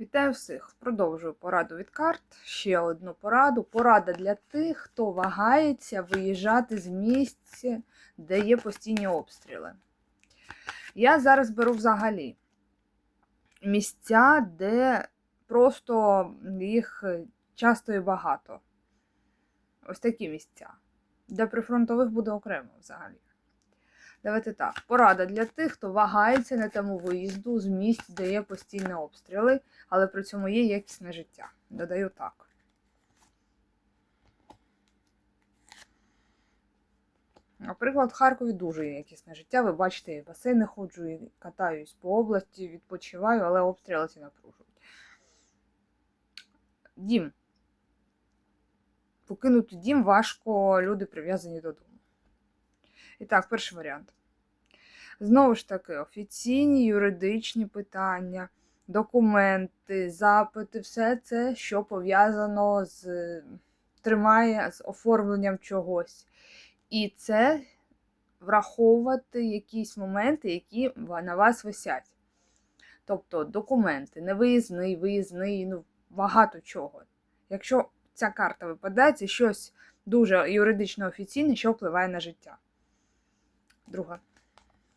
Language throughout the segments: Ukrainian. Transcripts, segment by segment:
Вітаю всіх! Продовжую пораду від карт. Ще одну пораду. Порада для тих, хто вагається виїжджати з місця, де є постійні обстріли. Я зараз беру взагалі місця, де просто їх часто і багато. Ось такі місця. Для прифронтових буде окремо взагалі. Давайте так. Порада для тих, хто вагається на тему виїзду з місць, де є постійні обстріли, але при цьому є якісне життя. Додаю так. Наприклад, в Харкові дуже є якісне життя. Ви бачите, я в басейни ходжу, і катаюсь по області, відпочиваю, але обстріли ці напружують. Дім. Покинути дім важко, люди прив'язані додому. І так, перший варіант. Знову ж таки, офіційні юридичні питання, документи, запити, все це, що пов'язано з тримає з оформленням чогось. І це враховувати якісь моменти, які на вас висять. Тобто документи, невиїзний, виїзний, ну, багато чого. Якщо ця карта випадає, це щось дуже юридично офіційне, що впливає на життя. Друга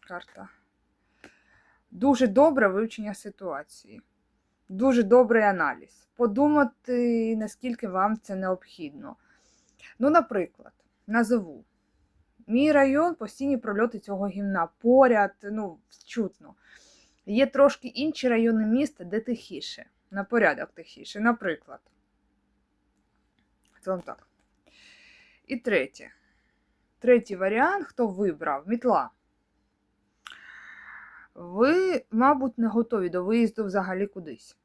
карта. Дуже добре вивчення ситуації. Дуже добрий аналіз. Подумати, наскільки вам це необхідно. Ну, наприклад, назову. Мій район постійні прольоти цього гімна. Поряд, ну, чутно. Є трошки інші райони міста, де тихіше. На порядок тихіше. Наприклад. Це вам так. І третє. Третій варіант, хто вибрав мітла. Ви, мабуть, не готові до виїзду взагалі кудись.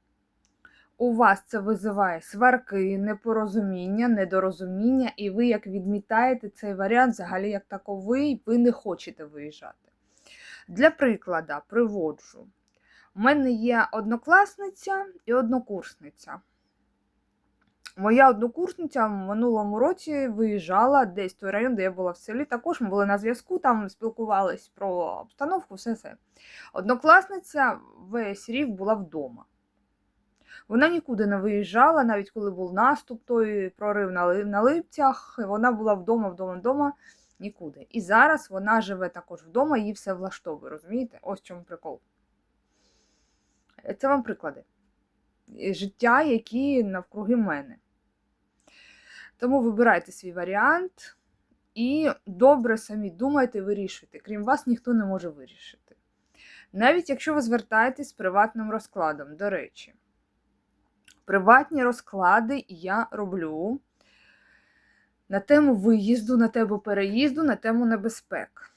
У вас це визиває сварки, непорозуміння, недорозуміння, і ви, як відмітаєте цей варіант, взагалі, як таковий, ви не хочете виїжджати. Для прикладу, приводжу. У мене є однокласниця і однокурсниця. Моя однокурсниця в минулому році виїжджала десь в той район, де я була в селі. Також ми були на зв'язку, там спілкувались про обстановку, все все. Однокласниця весь рік була вдома. Вона нікуди не виїжджала, навіть коли був наступ, той прорив на липцях, вона була вдома, вдома, вдома, нікуди. І зараз вона живе також вдома, їй все влаштовує, розумієте? Ось чому прикол. Це вам приклади. Життя, які навкруги мене. Тому вибирайте свій варіант і добре самі думайте, вирішуйте. Крім вас, ніхто не може вирішити. Навіть якщо ви звертаєтесь з приватним розкладом, до речі, приватні розклади я роблю на тему виїзду, на тему переїзду, на тему небезпек.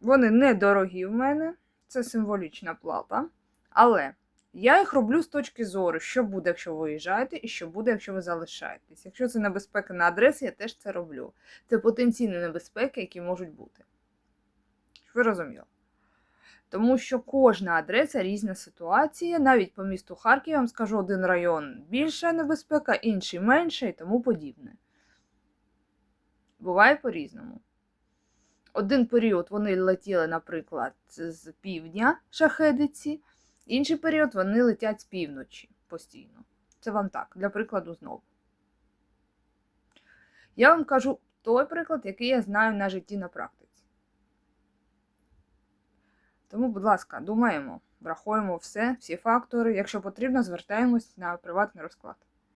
Вони недорогі в мене, це символічна плата. Але я їх роблю з точки зору, що буде, якщо ви виїжджаєте, і що буде, якщо ви залишаєтесь. Якщо це небезпека на адресі, я теж це роблю. Це потенційні небезпеки, які можуть бути. Ви розуміли? Тому що кожна адреса різна ситуація. Навіть по місту Харків, я вам скажу, один район більша небезпека, інший менше і тому подібне. Буває по-різному. Один період вони летіли, наприклад, з півдня шахедиці. Інший період вони летять з півночі постійно. Це вам так, для прикладу, знову. Я вам кажу той приклад, який я знаю на житті на практиці. Тому, будь ласка, думаємо, врахуємо все, всі фактори. Якщо потрібно, звертаємось на приватний розклад.